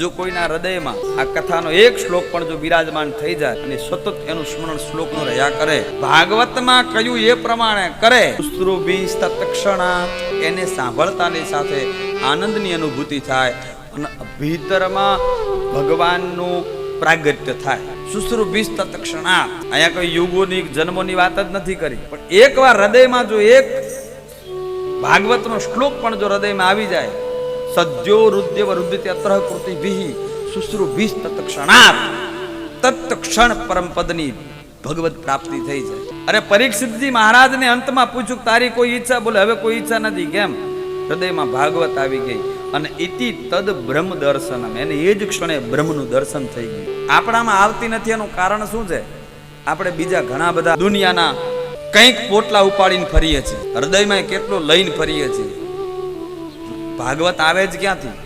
જો કોઈના હૃદયમાં આ કથાનો એક શ્લોક પણ જો બિરાજમાન થઈ જાય અને સતત એનું સ્મરણ શ્લોકનું રહ્યા કરે, ભાગવતમાં કયું એ પ્રમાણે કરે? તત્ક્ષણા એને સાંભળતાની સાથે આનંદની અનુભૂતિ થાય અને ભીતરમાં ભગવાનનું પ્રાગટ્ય થાય. શુશ્રુભી તત્ક્ષણા અહીંયા કોઈ યુગોની, જન્મોની વાત જ નથી કરી. પણ એકવાર હૃદયમાં જો એક ભાગવતનો શ્લોક પણ જો હૃદયમાં આવી જાય સદ્યો રુદ્ય રુદ્યતે અત્ર કૃતિ ભીહ શુશ્રુભીસ તત્ક્ષણાત તત્ક્ષણ પરમપદની ભગવત પ્રાપ્તિ થઈ જાય અરે પરીક્ષિતજી મહારાજને અંતમાં પૂછ્યું તારી કોઈ ઈચ્છા બોલે હવે કોઈ ઈચ્છા નથી કેમ હૃદયમાં ભાગવત આવી ગઈ અને ઇતિ તદ બ્રહ્મ દર્શનમ એને એ જ ક્ષણે બ્રહ્મનું દર્શન થઈ ગયું આપણામાં આવતી નથી એનું કારણ શું છે આપણે બીજા ઘણા બધા દુનિયાના કંઈક પોટલા ઉપાડીને ફરીએ છીએ। હૃદયમાં કેટલું લઈને ફરીએ છીએ? ભાગવત આવે જ ક્યાંથી?